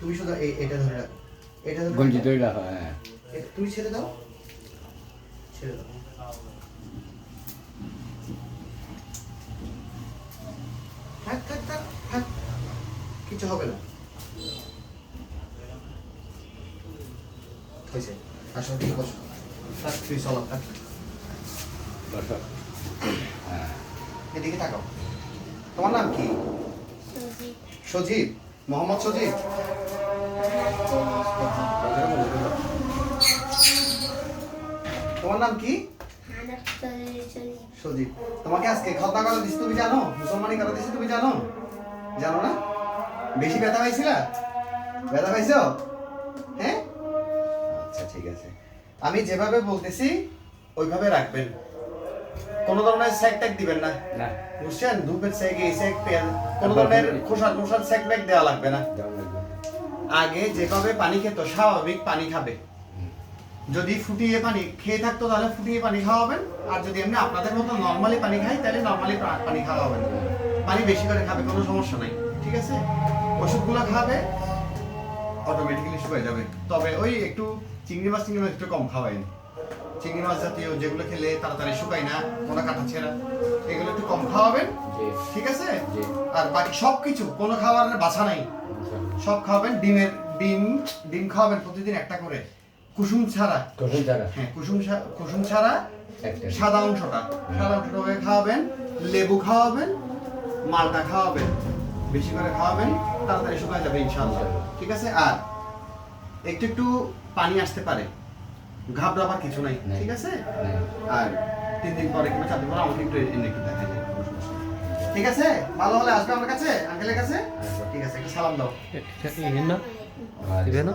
তুমি শুধু এই এটা ধরে রাখো। এটা ধরে গঞ্জি ধরে রাখো হ্যাঁ এ- তুমি ছেড়ে দাও। ছেড়ে দাও। থাক থাক থাক থাক। কিছু হবে না। হয়েছে আসো ঠিক বসো। থাক তুই চলো থাক। বসো। হ্যাঁ। এদিকে তাকাও। তোমার নাম কি? সজীব? মোহাম্মদ সজীব? তোমার নাম কি? সজীব। তোমাকে আজকে খতনা করা দিছি তুমি জানো? মুসলমানি করা দিছি তুমি জানো? জানো না? বেশি ব্যথা পাইছিলা? ব্যথা পাইছো? হ্যাঁ? আচ্ছা ঠিক আছে। আমি যেভাবে বলতেছি, ওইভাবে রাখবেন। কোনো ধরনের স্যাক ট্যাক দিবেন না। বুঝছেন? ধূপের স্যাক এই স্যাক পেন কোনো ধরনের খোসার খোসার স্যাক ব্যাগ দেওয়া লাগবে না। আগে যেভাবে পানি খেত স্বাভাবিক পানি খাবে। যদি ফুটিয়ে পানি খেয়ে থাকতো তাহলে ফুটিয়ে পানি খাওয়াবেন আর যদি এমনি আপনাদের মতো নর্মালি পানি খাই তাহলে নর্মালি পানি খাওয়াবেন পানি বেশি করে খাবে কোনো সমস্যা নাই। ঠিক আছে? ওষুধগুলো খাবে অটোমেটিক্যালি শুকিয়ে যাবে। তবে ওই একটু চিংড়ি মাছ চিংড়ি মাছ একটু কম খাওয়াইন চিংড়ি মাছ জাতীয় যেগুলো খেলে তাড়াতাড়ি শুকায় না কোনো কাটা ছেঁড়া এগুলো একটু কম খাওয়াবেন ঠিক আছে? আর বাকি সব কিছু কোনো খাবারের বাছা নাই। সব খাওয়াবেন ডিমের ডিম ডিম খাওয়াবেন প্রতিদিন একটা করে। কুসুম ছাড়া। কখন যারা হ্যাঁ কুসুম কুসুম ছাড়া সাদা অংশটা। সাদা অংশটা ওকে খাওয়াবেন লেবু খাওয়াবেন মালটা খাওয়াবেন বেশি করে খাওয়াবেন তাড়াতাড়ি শুকায় যাবে ইনশাআল্লাহ। ঠিক আছে? আর একটু একটু পানি আসতে পারে। ঘাবড়াবার কিছু নাই ঠিক আছে? আর তিন দিন পরে কিংবা চার দিন পরে আমাকে একটু এমনি একটু দেখা যায় ঠিক আছে? ভালো হলে আসবে আমার কাছে আঙ্কেলের কাছে? ঠিক আছে একটা সালাম দাও। না। না?